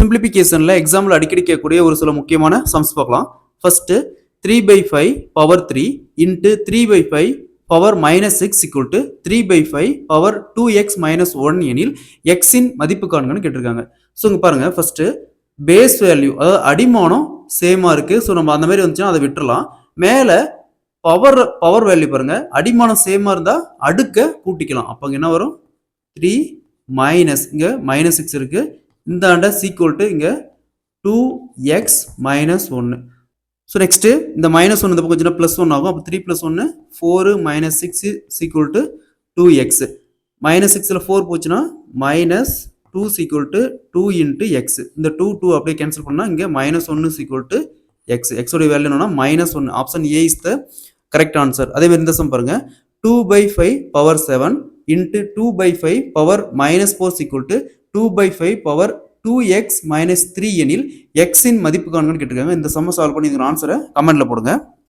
சிம்பிளிஃபிகேஷனில் example அடிக்கடி கேட்கக்கூடிய ஒரு சில முக்கியமான சம்ஸ் பார்க்கலாம். First three by five power three into three by five power minus six equal to three by five power two x minus one எனில் எக்ஸின் மதிப்பு காணுங்கன்னு கேட்டிருக்காங்க. ஸோ இங்கே பாருங்கள் ஃபர்ஸ்ட் பேஸ் வேல்யூ அதாவது அடிமானம் சேமாக இருக்குது ஸோ நம்ம அந்த மாதிரி வந்துச்சுன்னா அதை விட்டுறலாம். மேலே பவர் பவர் வேல்யூ பாருங்க. அடிமானம் சேமாக இருந்தால் அடுக்க கூட்டிக்கலாம். அப்போ என்ன வரும்? த்ரீ மைனஸ் இங்கே மைனஸ் சிக்ஸ் இருக்குது இந்த ஆண்டை சீக்குவல் டு இங்கே டூ எக்ஸ் மைனஸ் ஒன்று ஸோ நெக்ஸ்ட்டு இந்த மைனஸ் ஒன்று இந்த பக்கம் கொஞ்சம் ப்ளஸ் ஒன் ஆகும். அப்போ த்ரீ ப்ளஸ் ஒன்று four minus six is equal to two x minus சிக்ஸில் ஃபோர் போச்சுன்னா minus two is equal to two into x இந்த டூ டூ அப்படியே கேன்சல் பண்ணால் இங்கே மைனஸ் ஒன்று சீக்குவல் டு எக்ஸ் எக்ஸோடைய வேல்யூ என்னன்னா மைனஸ் ஒன்று option A is the correct answer அதே மாதிரி இந்த sum two by five power seven into two by five power minus four is equal to two by five power two x minus three எனில் எக்ஸின் மதிப்பு காண்கன்னு கேட்டிருக்காங்க. இந்த சம்ம சால்வ் பண்ணி இதுக்கு ஆன்சரை கமெண்ட்டில் போடுங்க.